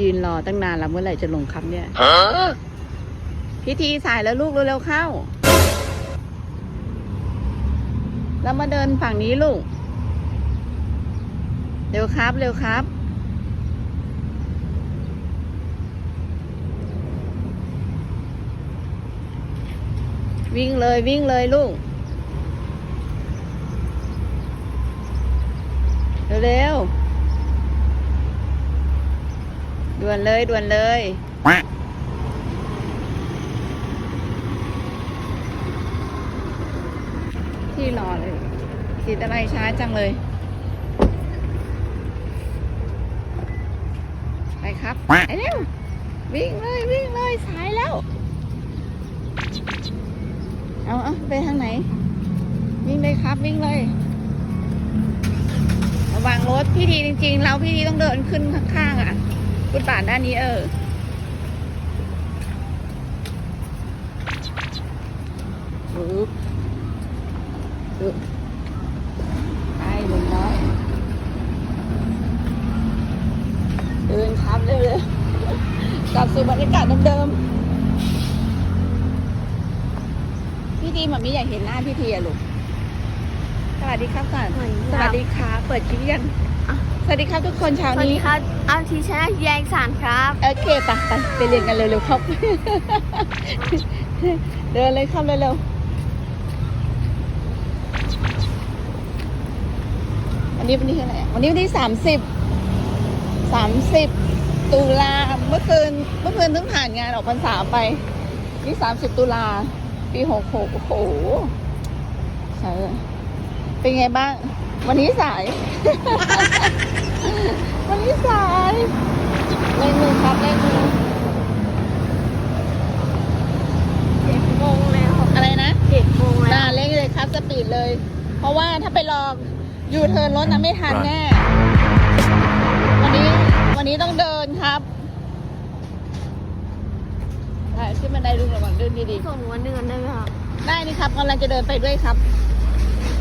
ยืนรอตั้งนานแล้วเมื่อไหร่จะลงครับเนี่ยพิธีสายแล้วลูกเร็วๆเข้า แล้วมาเดินฝั่งนี้ลูก เร็วครับ เร็วครับ วิ่งเลยวิ่งเลยลูก เร็วๆ ด่วนเลยด่วนเลยที่รอเลยติดอะไรช้าจังเลย ไปครับไปเร็ววิ่งเลยวิ่งเลยสายแล้ว เอาเอาไปทางไหน วิ่งเลยครับวิ่งเลย ระวังรถพี่ทีจริง ๆ เราพี่ทีต้องเดินขึ้นข้างๆอะ ฟุตบาทด้านนี้เออ ปึ๊บปึ๊บไปหนึ่งน้อยเดินครับเร็วๆกลับสู่บรรยากาศเดิมๆ พี่ทีหมามีอยากเห็นหน้าพี่ทีอะลูก สวัสดีครับก่อน สวัสดีสครับวัสดีครับ เปิดคลิปยังอะ สวัสดีครับทุกคนเช้าสวัสนี้ดีครับอาทีชนะแยงสารครับโอเคไปไปไปเรียนกันเร็วๆครับ เดินเลยครับเร็วๆวันนี้วันนี้คืออะไรอะวันนี้วันที่สามสิบสามสิบตุลาเมื่อคืนเมื่อคืนเพิ่งผ่านงานออกพรรษาไปนี่สามสิบตุลาปีหกหกโอ้โหใช่ เป็นไงบ้าง วันนี้สาย วันนี้สายเล่นมือครับเล่นมือเจ็ดโมงแล้วอะไรนะเจ็ดโมงแล้น่าวเล่นเลยครับสปีดเลย เพราะว่าถ้าไปลองยูเทิร์นรถนะไม่ทันแน่ วันนี้วันนี้ต้องเดินครับได้ขึ้นบันไดดูระวังเดินดีส่งวันเดือนได้ไหมครับๆได้นี่ครับกำลังจะเดินไปด้วยครับ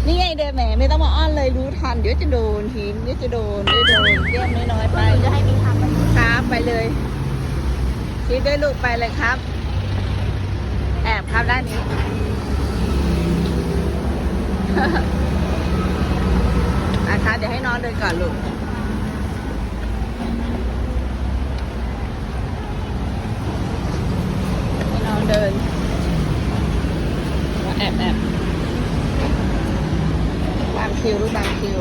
นี่ไงเดินแหมไม่ต้องมาอ้อนเลยรู้ทันเดี๋ยวจะโดนทีมเดี๋ยวจะโดนเดี๋ยวโดนเยี่ยมน้อยๆไปจะให้มีทางไปครับไปเลยชี้ด้วยลูกไปเลยครับ แอบครับด้านนี้นะคะเดี๋ยวให้น้องเดินก่อนลูกให้น้องเดินแอบแอบ คิวลูกตามคิว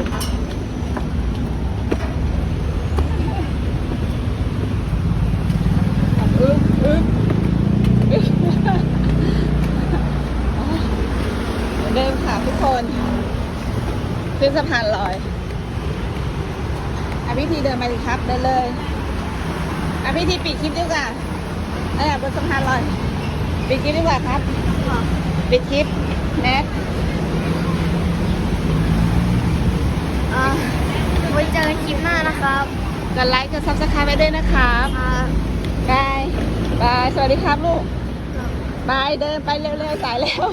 อึ๊บอึ๊บอึ๊บเดิมค่ะทุกคน ขึ้นสะพานลอยอาพิธีเดินมาสิครับเดินเลยอาพิธีปิดคลิปดีกว่าไอ้บนสะพานลอยปิดคลิปดีกว่าครับ ปิดคลิปแน็ก อ่าไว้เจ อกันคลิปหน้านะครับกดไลค์กดซับสไครต์ไว้ด้วยนะครับอ่าบายบาย สวัสดีครับลูกบายเดินไปเร็วๆสายแล้ว